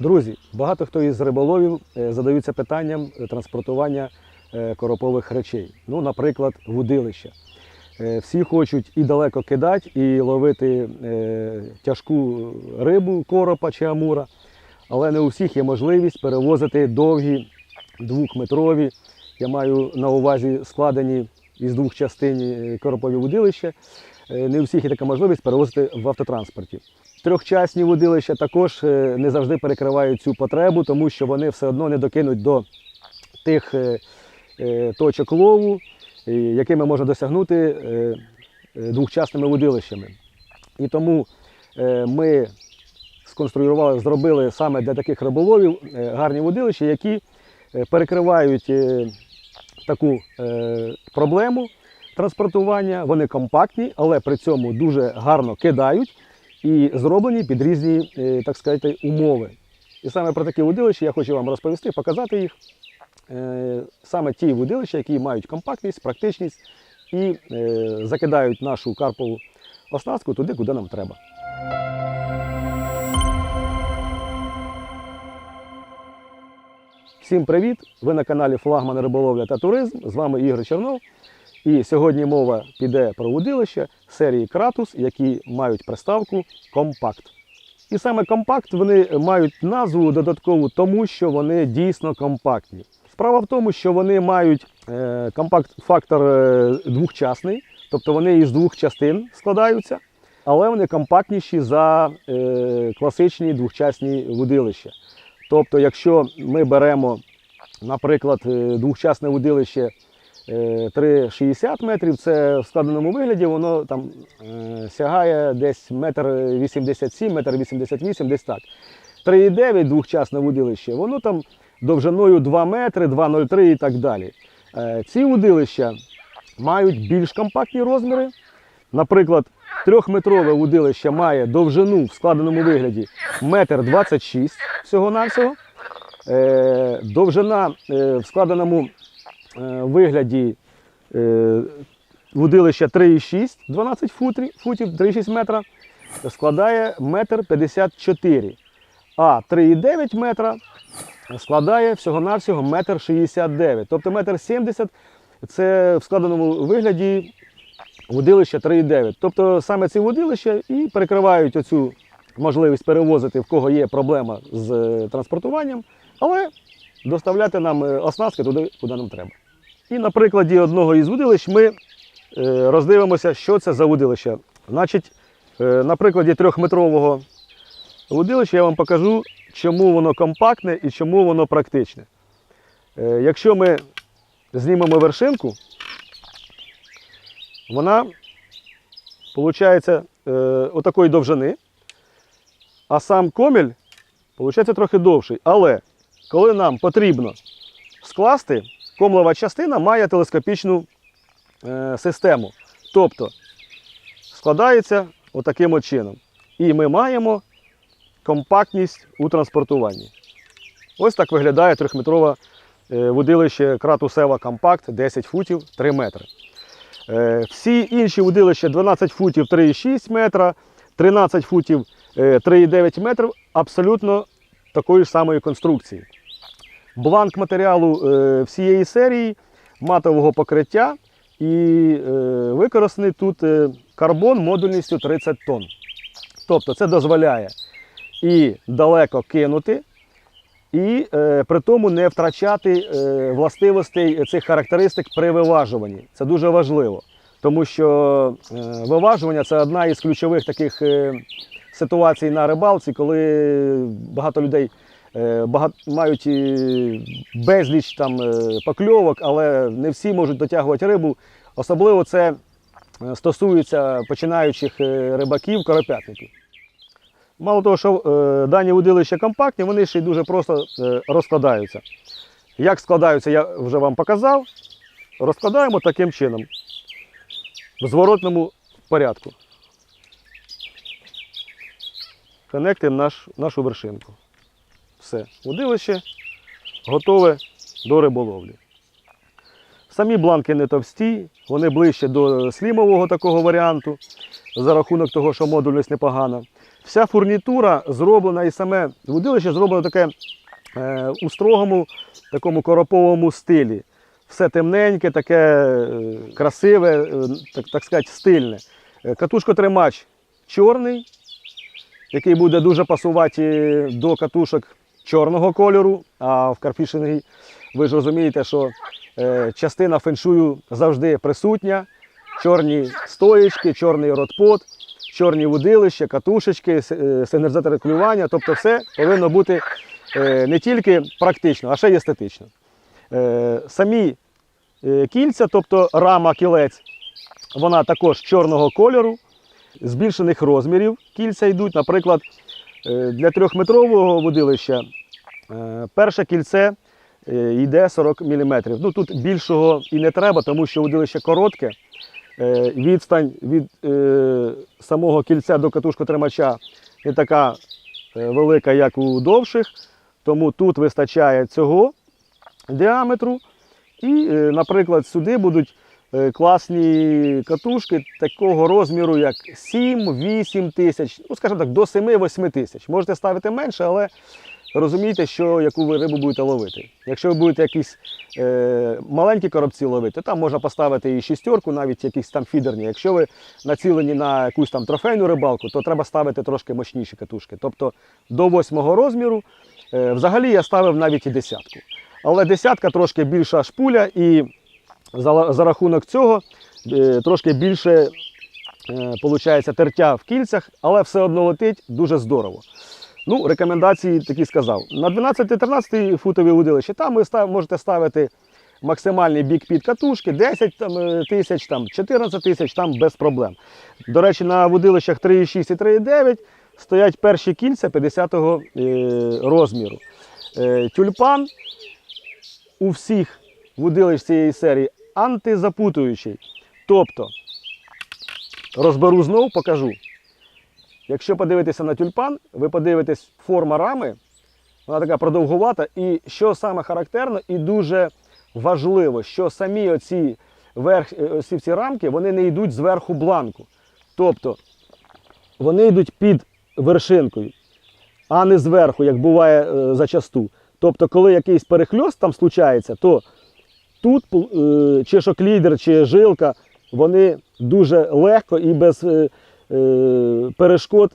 Друзі, багато хто із риболовів е, задаються питанням е, транспортування е, коропових речей. Ну, наприклад, вудилища. Всі хочуть і далеко кидати, і ловити тяжку рибу, коропа чи амура, але не у всіх є можливість перевозити довгі двохметрові, я маю на увазі складені із двох частин коропові вудилища. Е, Не у всіх є така можливість перевозити в автотранспорті. Трьохчасні водилища також е, не завжди перекривають цю потребу, тому що вони все одно не докинуть до тих е, точок лову, якими можна досягнути двохчасними водилищами. І тому ми сконструювали, зробили саме для таких риболовів гарні водилища, які перекривають таку проблему транспортування. Вони компактні, але при цьому дуже гарно кидають і зроблені під різні, е, так сказати, умови. І саме про такі водилища я хочу вам розповісти, показати їх. Е, Саме ті водилища, які мають компактність, практичність і е, закидають нашу карпову оснастку туди, куди нам треба. Всім привіт! Ви на каналі Флагман Риболовля та Туризм. З вами Ігор Чернов. І сьогодні мова піде про водилища серії Кратус, які мають приставку Компакт. І саме компакт вони мають назву додаткову, тому що вони дійсно компактні. Справа в тому, що вони мають е, компакт-фактор е, двохчасний, тобто вони із двох частин складаються, але вони компактніші за е, класичні двохчасні водилища. Тобто, якщо ми беремо, наприклад, двохчасне водилище е, 3,60 метрів, це в складеному вигляді воно там е, сягає десь метр 87, метр 88, десь так. 3,9 двохчасне водилище, воно там довжиною 2 метри, 2,03 і так далі. Е, Ці водилища мають більш компактні розміри. Наприклад, трьохметрове водилище має довжину в складеному вигляді 1,26 м всього-навсього. Е, Довжина е, в складеному е, вигляді е, водилища 3,6 12 футів, футів 3,6 метра складає 1,54 м. А 3,9 метра складає всього-навсього 1,69 м. Тобто 1,70 м це в складеному вигляді водилище 3,9. Тобто саме ці водилища і перекривають оцю можливість перевозити, в кого є проблема з е, транспортуванням, але доставляти нам е, оснастки туди, куди нам треба. І на прикладі одного із водилищ ми е, роздивимося, що це за водилище. Значить, е, на прикладі трьохметрового водилища я вам покажу, чому воно компактне і чому воно практичне. Е, Якщо ми знімемо вершинку, вона виходить отакої довжини, а сам коміль виходить трохи довший. Але коли нам потрібно скласти, комлова частина має телескопічну е, систему. Тобто складається отаким от чином. І ми маємо компактність у транспортуванні. Ось так виглядає трьохметрове е, водилище Кратусева Компакт 10 футів 3 метри. Е, Всі інші водилища 12 футів 3,6 метра, 13 футів е, 3,9 метрів абсолютно такої ж самої конструкції. Бланк матеріалу е, всієї серії матового покриття і е, використаний тут е, карбон модульністю 30 тонн. Тобто це дозволяє і далеко кинути, і при тому не втрачати властивостей цих характеристик при виважуванні. Це дуже важливо, тому що виважування це одна із ключових таких ситуацій на рибалці, коли багато людей мають е, безліч там е, покльовок, але не всі можуть дотягувати рибу. Особливо це е, стосується починаючих рибаків, коропятників. Мало того, що дані водилища компактні, вони ще й дуже просто розкладаються. Як складаються, я вже вам показав. Розкладаємо таким чином, в зворотному порядку. Конектимо наш, нашу вершинку. Все, водилище готове до риболовлі. Самі бланки не товсті, вони ближче до слімового такого варіанту, за рахунок того, що модульність непогана. Вся фурнітура зроблена і саме водилище зроблено таке е, у строгому такому короповому стилі. Все темненьке, таке е, красиве, е, так, так сказати, стильне. Е, Катушкотримач чорний, який буде дуже пасувати до катушок чорного кольору, а в карфішингі ви ж розумієте, що е, частина феншую завжди присутня. Чорні стоїчки, чорний ротпот, чорні вудилища, катушечки, е, сигналізатори клювання. Тобто все повинно бути е, не тільки практично, а ще й естетично. Самі кільця, тобто рама кілець, вона також чорного кольору, збільшених розмірів кільця йдуть. Наприклад, для трьохметрового водилища е, перше кільце е, йде 40 мм. Ну, тут більшого і не треба, тому що водилище коротке. Е, Відстань від е, самого кільця до катушкотримача не така е, велика, як у довших. Тому тут вистачає цього діаметру. І, е, наприклад, сюди будуть е, класні катушки такого розміру, як 7-8 тисяч, ну, скажімо так, до 7-8 тисяч. Можете ставити менше, але розумійте, що яку ви рибу будете ловити. Якщо ви будете якісь е, маленькі коробці ловити, там можна поставити і шістерку, навіть якісь там фідерні. Якщо ви націлені на якусь там трофейну рибалку, то треба ставити трошки мощніші катушки. Тобто до восьмого розміру. Е, взагалі я ставив навіть і десятку. Але десятка трошки більша шпуля, і за, за рахунок цього е, трошки більше е, получається тертя в кільцях, але все одно летить дуже здорово. Ну, рекомендації такі сказав. На 12-13 футові удилище там ви став, можете ставити максимальний бік під катушки 10 там, е, тисяч, там, 14 тисяч, там без проблем. До речі, на водилищах 3,6 і 3,9 стоять перші кільця 50-го е, розміру. Е, тюльпан у всіх водилищ цієї серії антизапутуючий. Тобто, розберу знов, покажу. Якщо подивитися на тюльпан, ви подивитесь форма рами, вона така продовгувата. І що саме характерно і дуже важливо, що самі оці, верх, е, оці ці рамки вони не йдуть зверху бланку. Тобто вони йдуть під вершинкою, а не зверху, як буває е, зачасту. Тобто, коли якийсь перехльост там случається, то тут е, чи шоклідер, чи жилка, вони дуже легко і без е, е, перешкод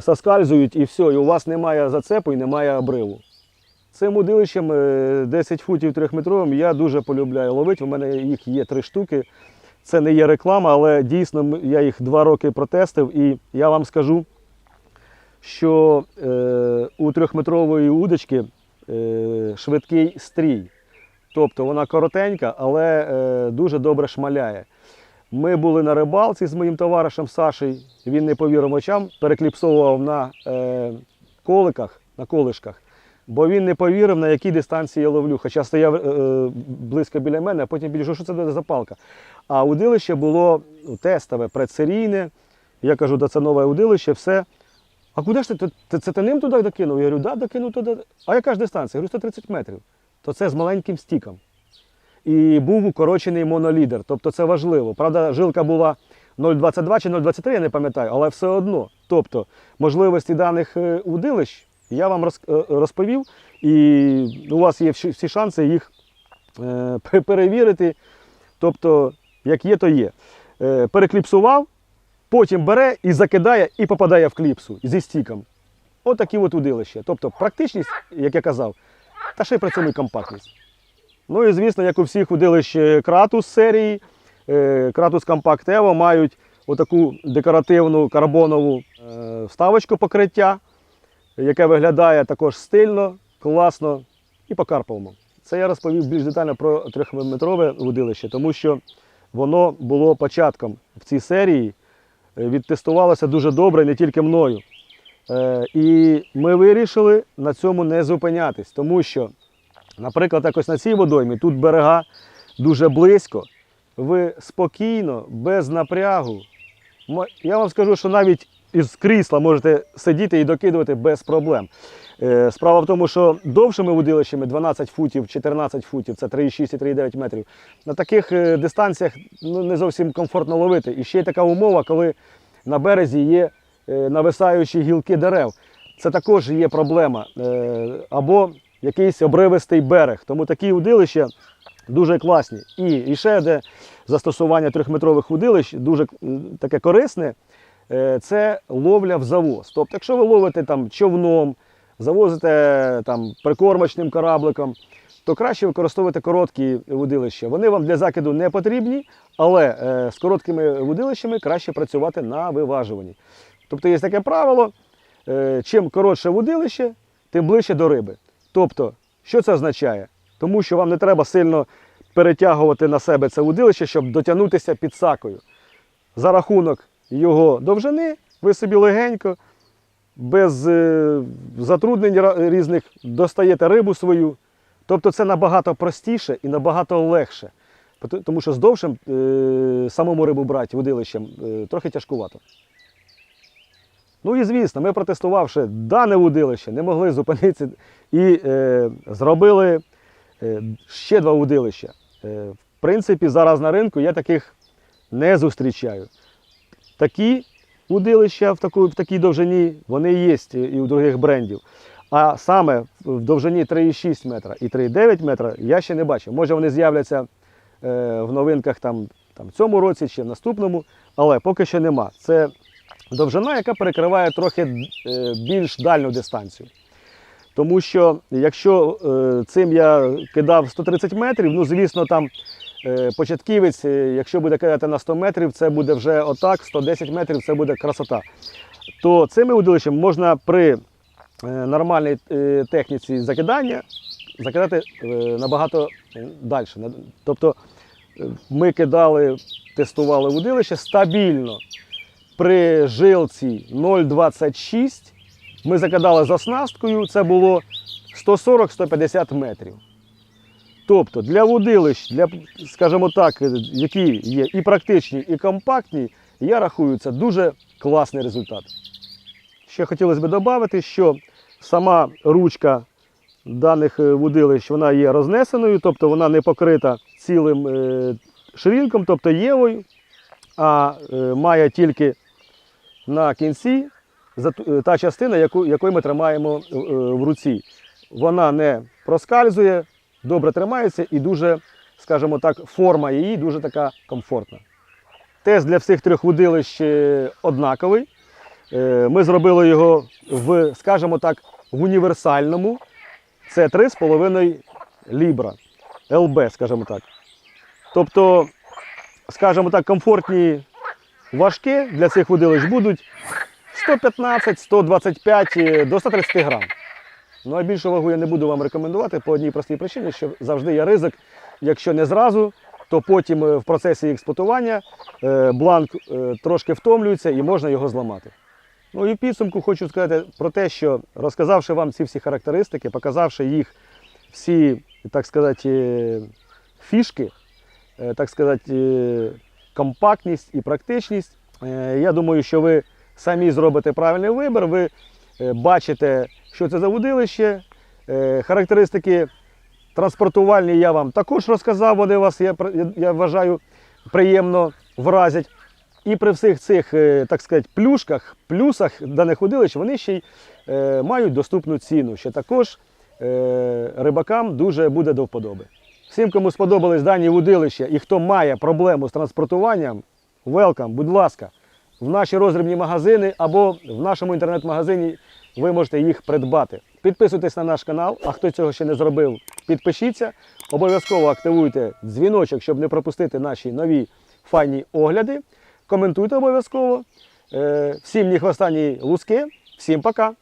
соскальзують і все, і у вас немає зацепу і немає обриву. Цим удилищем е, 10 футів трьохметровим я дуже полюбляю ловити. У мене їх є три штуки. Це не є реклама, але дійсно я їх два роки протестив, і я вам скажу, що е, у трьохметрової удочки е, швидкий стрій. Тобто вона коротенька, але е, дуже добре шмаляє. Ми були на рибалці з моїм товаришем Сашею, він не повірив очам, перекліпсовував на е, коликах, на колишках, бо він не повірив, на якій дистанції я ловлю. Хоча стояв е, близько біля мене, а потім підійшов, що це за палка. А удилище було ну, тестове, предсерійне. Я кажу, да це нове удилище, все. А куди ж? Ти- Це ти ним туди докинув? Я говорю, да, докинув туди. А яка ж дистанція? Я говорю, 130 метрів. То це з маленьким стіком. І був укорочений монолідер. Тобто це важливо. Правда, жилка була 0,22 чи 0,23, я не пам'ятаю, але все одно. Тобто, можливості даних е, удилищ я вам е, розповів, і у вас є всі шанси їх е, перевірити. Тобто, як є, то є. Перекліпсував, потім бере і закидає, і попадає в кліпсу зі стіком. Отакі от удилища. Тобто практичність, як я казав, та ще й і компактність. Ну і звісно, як у всіх удилищ Кратус серії, е, Кратус Evo мають отаку декоративну карбонову е, вставочку покриття, яке виглядає також стильно, класно і по-карповому. Це я розповів більш детально про трьохметрове удилище, тому що воно було початком в цій серії, е, відтестувалося дуже добре не тільки мною. Е, І ми вирішили на цьому не зупинятись, тому що, наприклад, якось на цій водоймі тут берега дуже близько. Ви спокійно, без напрягу. Я вам скажу, що навіть із крісла можете сидіти і докидувати без проблем. Е, Справа в тому, що довшими водилищами 12 футів, 14 футів, це 3,6 і 3,9 метрів. На таких е, дистанціях ну, не зовсім комфортно ловити. І ще й така умова, коли на березі є нависаючі гілки дерев. Це також є проблема. Е, Або якийсь обривистий берег. Тому такі удилища дуже класні. І, ще де застосування трьохметрових удилищ дуже е, таке корисне. е, Це ловля в завоз. Тобто, якщо ви ловите там човном, завозите там прикормочним корабликом, то краще використовувати короткі вудилища. Вони вам для закиду не потрібні, але е, з короткими вудилищами краще працювати на виважуванні. Тобто є таке правило: е, чим коротше вудилище, тим ближче до риби. Тобто, що це означає? Тому що вам не треба сильно перетягувати на себе це вудилище, щоб дотягнутися під сакою. За рахунок його довжини, ви собі легенько, без е, затруднень різних достаєте рибу свою. Тобто це набагато простіше і набагато легше. Тому що з довшим е, самому рибу брати водилищем трохи тяжкувато. Ну і звісно, ми протестувавши дане водилище, не могли зупинитися і е, зробили е, ще два водилища. Е, в принципі, зараз на ринку я таких не зустрічаю. Такі удилища в, таку, в такій довжині вони є і у других брендів. А саме в довжині 3,6 метра і 3,9 метра я ще не бачив. Може вони з'являться е, в новинках там, там, в цьому році чи в наступному, але поки що нема. Це довжина, яка перекриває трохи е, більш дальню дистанцію. Тому що якщо е, цим я кидав 130 метрів, ну звісно, там е, початківець, якщо буде кидати на 100 метрів, це буде вже отак, 110 метрів це буде красота. То цими удилищами можна при нормальній техніці закидання закидати набагато далі. Тобто ми кидали, тестували удилище стабільно при жилці 0,26 ми закидали з оснасткою, це було 140-150 метрів. Тобто для водилищ, для, скажімо так, які є і практичні, і компактні, я рахую, це дуже класний результат. Ще хотілося б додати, що сама ручка даних е, водилищ вона є рознесеною, тобто вона не покрита цілим е, ширинком, тобто євою, а е, має тільки на кінці е, та частина, яку, якою ми тримаємо е, в руці. Вона не проскальзує, добре тримається і дуже, скажімо так, форма її дуже така комфортна. Тест для всіх трьох вудилищ однаковий. Е, Ми зробили його в, скажімо так, в універсальному. Це 3,5 лібра. ЛБ, скажімо так. Тобто, скажімо так, комфортні важкі для цих водилищ будуть 115, 125 е, до 130 грам. Ну а більшу вагу я не буду вам рекомендувати по одній простій причині, що завжди є ризик, якщо не зразу, то потім е, в процесі експлуатування е, бланк трошки втомлюється і можна його зламати. Ну і в підсумку хочу сказати про те, що розказавши вам ці всі характеристики, показавши їх всі, так сказати, фішки, так сказати, компактність і практичність, е, я думаю, що ви самі зробите правильний вибір. Ви е, бачите, що це за водилище, е, характеристики транспортувальні я вам також розказав, вони вас, я, я, вважаю, приємно вразять. І при всіх цих, так сказати, плюшках, плюсах даних удилищ, вони ще й мають доступну ціну, що також рибакам дуже буде до вподоби. Всім, кому сподобались дані удилища і хто має проблему з транспортуванням, welcome, будь ласка, в наші роздрібні магазини або в нашому інтернет-магазині ви можете їх придбати. Підписуйтесь на наш канал, а хто цього ще не зробив, підпишіться. Обов'язково активуйте дзвіночок, щоб не пропустити наші нові файні огляди. Коментуйте обов'язково. Е, Всім ні хвоста, луски. Всім пока!